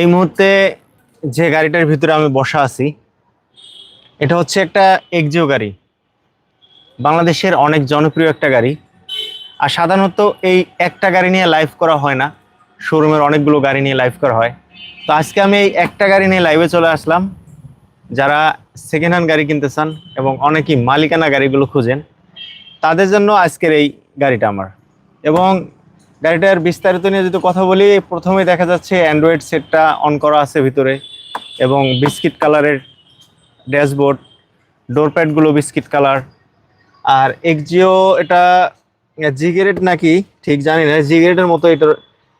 এই মুহূর্তে যে গাড়িটার ভিতরে আমি বসা আছি, এটা হচ্ছে একটা এক্সিও গাড়ি। বাংলাদেশের অনেক জনপ্রিয় একটা গাড়ি। আর সাধারণত এই একটা গাড়ি নিয়ে লাইভ করা হয় না। শোরুমের অনেকগুলো গাড়ি নিয়ে লাইভ করা হয়। তো আজকে আমি এই একটা গাড়ি নিয়ে লাইভে চলে আসলাম। যারা সেকেন্ড হ্যান্ড গাড়ি কিনতে চান এবং অনেকেই মালিকানা গাড়িগুলো খুঁজেন, তাদের জন্য আজকের এই গাড়িটা আমার। এবং গাড়িটার বিস্তারিত নিয়ে যদি কথা বলি প্রথমে দেখা যাচ্ছে অ্যান্ড্রয়েড সেটটা অন করা আছে ভিতরে এবং বিস্কিট কালারের ড্যাশবোর্ড ডোরপ্যাডগুলো বিস্কিট কালার। আর এক্সজিও এটা জি গ্রেড নাকি, ঠিক জানি না জি গ্রেডের মতো এটার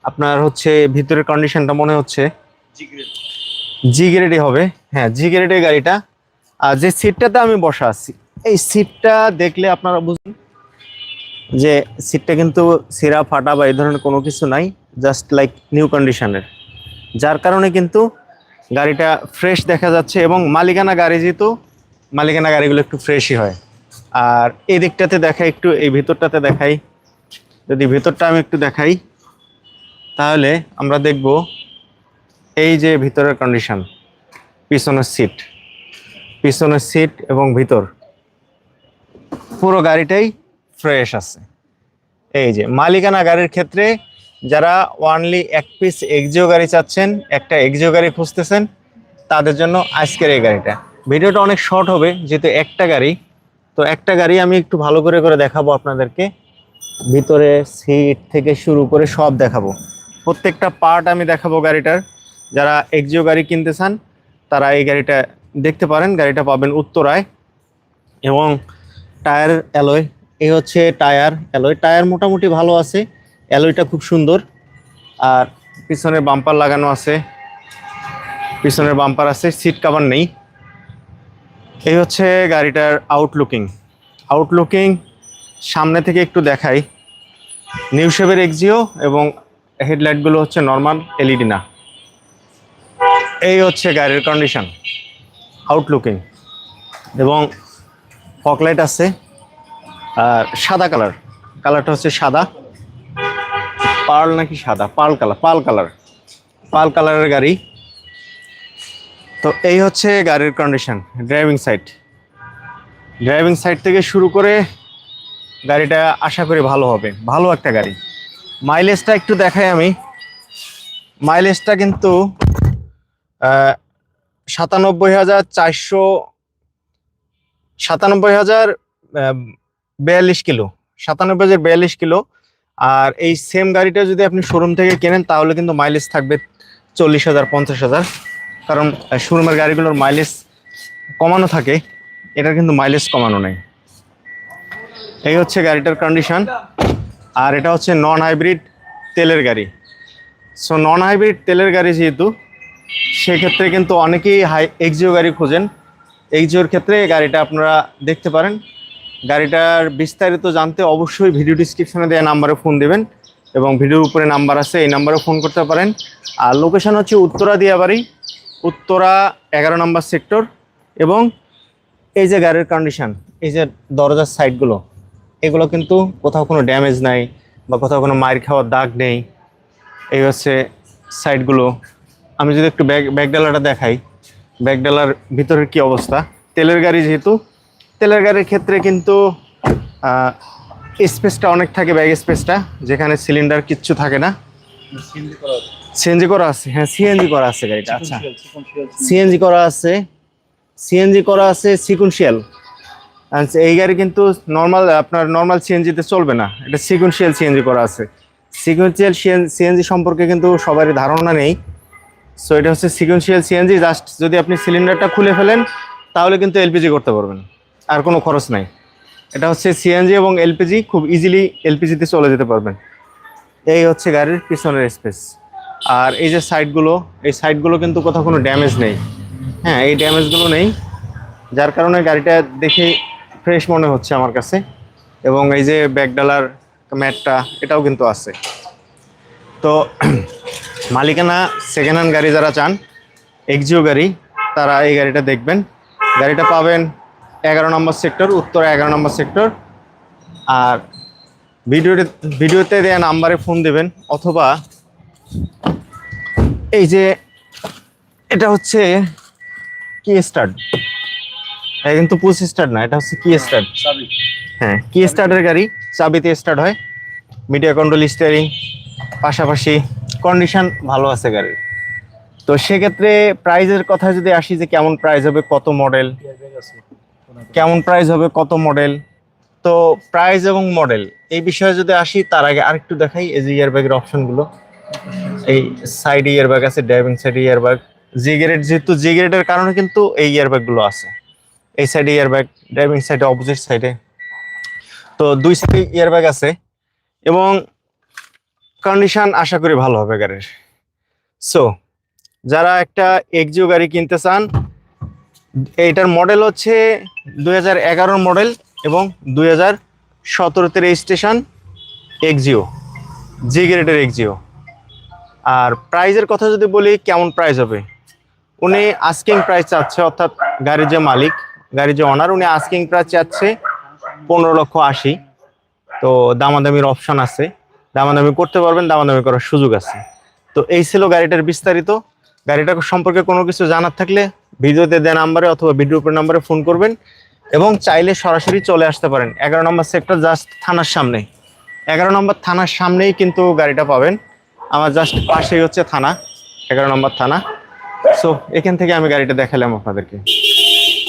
আপনার হচ্ছে ভিতরের কন্ডিশনটা মনে হচ্ছে। জি হবে হ্যাঁ জি গাড়িটা। আর যে সিটটাতে আমি বসা আছি, এই সিটটা দেখলে আপনারা বুঝুন যে সিটটা কিন্তু সিরা, ফাটা বা এই ধরনের কোনো কিছু নাই জাস্ট লাইক নিউ কন্ডিশনের যার কারণে কিন্তু গাড়িটা ফ্রেশ দেখা যাচ্ছে এবং মালিকানা গাড়ি যেহেতু, মালিকানা গাড়িগুলো একটু ফ্রেশই হয়। আর এই দিকটাতে দেখাই একটু, এই ভিতরটাতে দেখাই। যদি ভিতরটা আমি একটু দেখাই, তাহলে আমরা দেখব এই যে ভিতরের কন্ডিশন পিছনের সিট পিছনের সিট এবং ভিতর। পুরো গাড়িটাই ফ্রেশ আছে। এই যে, মালিকানা গাড়ির ক্ষেত্রে যারা ওয়ানলি এক পিস এক্সিও গাড়ি চাচ্ছেন, একটা এক্সিও গাড়ি খুঁজতেছেন, তাদের জন্য আজকের এই গাড়িটা। ভিডিওটা অনেক শর্ট হবে, যেহেতু একটা গাড়ি। তো একটা গাড়ি আমি একটু ভালো করে করে দেখাবো আপনাদেরকে। ভিতরে সিট থেকে শুরু করে সব দেখাবো। প্রত্যেকটা পার্ট আমি দেখাবো গাড়িটার। যারা এক্সিও গাড়ি কিনতে চান, তারা এই গাড়িটা দেখতে পারেন। গাড়িটা পাবেন উত্তরায়। এবং টায়ার অ্যালয় এই হচ্ছে টায়ার অ্যালয়। টায়ার মোটামুটি ভালো আছে, অ্যালয়টা খুব সুন্দর। আর পিছনের বাম্পার লাগানো আছে, পিছনের বাম্পার আছে, সিট কাভার নেই। এই হচ্ছে গাড়িটার আউটলুকিং আউটলুকিং সামনে থেকে একটু দেখাই। নিউ শেপের এক্সিও এবং হেডলাইটগুলো হচ্ছে নর্মাল এলইডি না। এই হচ্ছে গাড়ির কন্ডিশন আউটলুকিং এবং ফকলাইট আছে। আর সাদা কালার। কালারটা হচ্ছে সাদা। পার্ল নাকি সাদা? পাল কালার পাল কালার। পাল কালারের গাড়ি। তো এই হচ্ছে গাড়ির condition driving side driving side থেকে শুরু করে গাড়িটা আশা করি ভালো হবে। ভালো একটা গাড়ি। মাইলেজটা একটু দেখাই আমি। মাইলেজটা কিন্তু সাতানব্বই হাজার চারশো, সাতানব্বই হাজার বিয়াল্লিশ কিলো, সাতানব্বই হাজার বিয়াল্লিশ কিলো। আর এই সেম গাড়িটা যদি আপনি শোরুম থেকে কেনেন, তাহলে কিন্তু মাইলেজ থাকবে চল্লিশ হাজার, পঞ্চাশ হাজার। কারণ শোরুমের গাড়িগুলোর মাইলেজ কমানো থাকে, এটার কিন্তু মাইলেজ কমানো নেই। এই হচ্ছে গাড়িটার কন্ডিশন আর এটা হচ্ছে নন হাইব্রিড তেলের গাড়ি। সো নন হাইব্রিড তেলের গাড়ি যেহেতু, সেক্ষেত্রে কিন্তু অনেকেই হাই এক্সিও গাড়ি খোঁজেন। এক্সিওর ক্ষেত্রে গাড়িটা আপনারা দেখতে পারেন। গাড়িটার বিস্তারিত জানতে অবশ্যই ভিডিও ডিসক্রিপশনে দেওয়া নাম্বারে ফোন দেবেন এবং ভিডিওর উপরে নাম্বার আছে, এই নাম্বারে ফোন করতে পারেন। আর লোকেশন হচ্ছে উত্তরা দিয়াবাড়ি, উত্তরা এগারো নম্বর সেক্টর এবং এই যে গাড়ির কন্ডিশন এই যে দরজার সাইডগুলো এগুলো কিন্তু কোথাও কোনো ড্যামেজ নাই বা কোথাও কোনো মায়ের খাওয়ার দাগ নেই। এই হচ্ছে সাইডগুলো আমি যদি একটু ব্যাগ ব্যাগডালাটা দেখাই ব্যাগডালার ভিতরের কি অবস্থা? তেলের গাড়ি যেহেতু তেলের গাড়ির ক্ষেত্রে কিন্তু স্পেসটা অনেক থাকে ব্যাগ স্পেসটা যেখানে সিলিন্ডার কিচ্ছু থাকে না। সিএনজি করা আছে। হ্যাঁ সিএনজি করা আছে গাড়িটা আচ্ছা। সিএনজি করা আছে সিএনজি করা আছে সিকুয়েন্সিয়াল এই গাড়ি কিন্তু নর্মাল আপনার নর্মাল সিএনজিতে চলবে না। এটা সিকুনশিয়াল সিএনজি করা আছে। সিকুয়েন্সিয়াল সিএনজি সম্পর্কে কিন্তু সবারই ধারণা নেই। সো এটা হচ্ছে সিকুয়েন্সিয়াল সিএনজি জাস্ট যদি আপনি সিলিন্ডারটা খুলে ফেলেন, তাহলে কিন্তু এলপিজি করতে পারবেন। আর কোনো খরচ নাই। এটা হচ্ছে সিএনজি এবং এলপিজি খুব ইজিলি এলপিজিতে চলে যেতে পারবেন। এই হচ্ছে গাড়ির পিছনের স্পেস আর এই যে সাইডগুলো এই সাইডগুলো কিন্তু কোথাও কোনো ড্যামেজ নেই। হ্যাঁ এই ড্যামেজগুলো নেই। যার কারণে গাড়িটা দেখে ফ্রেশ মনে হচ্ছে আমার কাছে। এবং এই যে ব্যাকডালার ম্যাটটা, এটাও কিন্তু আছে। তো মালিকানা সেকেন্ড হ্যান্ড গাড়ি যারা চান এক্সিও গাড়ি, তারা এই গাড়িটা দেখবেন। গাড়িটা পাবেন এগারো নম্বর সেক্টর উত্তর এগারো নম্বর সেক্টর। আর ভিডিওতে ভিডিওতে দেওয়া নাম্বারে ফোন দেবেন অথবা এই যে এটা হচ্ছে কি স্টার্ট এটা কিন্তু পুশ স্টার্ট না এটা হচ্ছে কি স্টার্ট চাবি। হ্যাঁ কি স্টার্টের গাড়ি চাবিতে স্টার্ট হয়। মিডিয়া কন্ট্রোল স্টিয়ারিং পাশাপাশি কন্ডিশন ভালো আছে গাড়ির। তো সেক্ষেত্রে প্রাইজের কথা যদি আসি যে কেমন প্রাইস হবে কত মডেল কেমন প্রাইস হবে, কত মডেল তো প্রাইস এবং মডেল এই বিষয়ে যদি আসি, তার আগে আরেকটু দেখাই এই যে ইয়ারব্যাগের অপশনগুলো এই সাইড ইয়ারব্যাগ আছে driving side airbag G grade যেহেতু জি গ্রেডের কারণে কিন্তু এই ইয়ারব্যাগগুলো আছে। এই সাইডে ইয়ারব্যাগ ড্রাইভিং সাইডে অপোজিট সাইডে তো দুই সাইডে ইয়ারব্যাগ আছে এবং কন্ডিশন আশা করি ভালো হবে, গাড়ির। সো যারা একটা এক্সিও গাড়ি কিনতে চান এইটার মডেল হচ্ছে দুই হাজার মডেল এবং দুই হাজার সতেরোতে রেজিস্ট্রেশন এক্সিও জি গ্রেডের এক্সিও আর প্রাইজের কথা যদি বলি, কেমন প্রাইস হবে? উনি আস্কিং প্রাইস চাচ্ছে, অর্থাৎ গাড়ির যে মালিক, গাড়ির যে অনার উনি আস্কিং প্রাইস চাচ্ছে পনেরো লক্ষ আশি। তো দামাদামির অপশন আছে। দামাদামি করতে পারবেন, দামাদামি করার সুযোগ আছে। তো এই ছিল গাড়িটার বিস্তারিত। গাড়িটা সম্পর্কে কোনো কিছু জানার থাকলে ভিডিওতে দেওয়া নাম্বারে অথবা ভিডিও নাম্বারে ফোন করবেন এবং চাইলে সরাসরি চলে আসতে পারেন। এগারো নম্বর সেক্টর জাস্ট থানার সামনে। এগারো নম্বর থানার সামনেই কিন্তু গাড়িটা পাবেন। আমার জাস্ট পাশেই হচ্ছে থানা, এগারো নম্বর থানা। সো এখান থেকে আমি গাড়িটা দেখালাম আপনাদেরকে।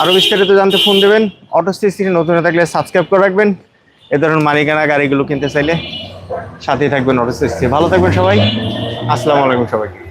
আরও বিস্তারিত জানতে ফোন দেবেন। অটো সিসি নতুন থাকলে সাবস্ক্রাইব করে রাখবেন। এ ধরনের মালিকানা গাড়িগুলো কিনতে চাইলে সাথেই থাকবেন অটো সিসি ভালো থাকবেন সবাই। আসসালামু আলাইকুম সবাই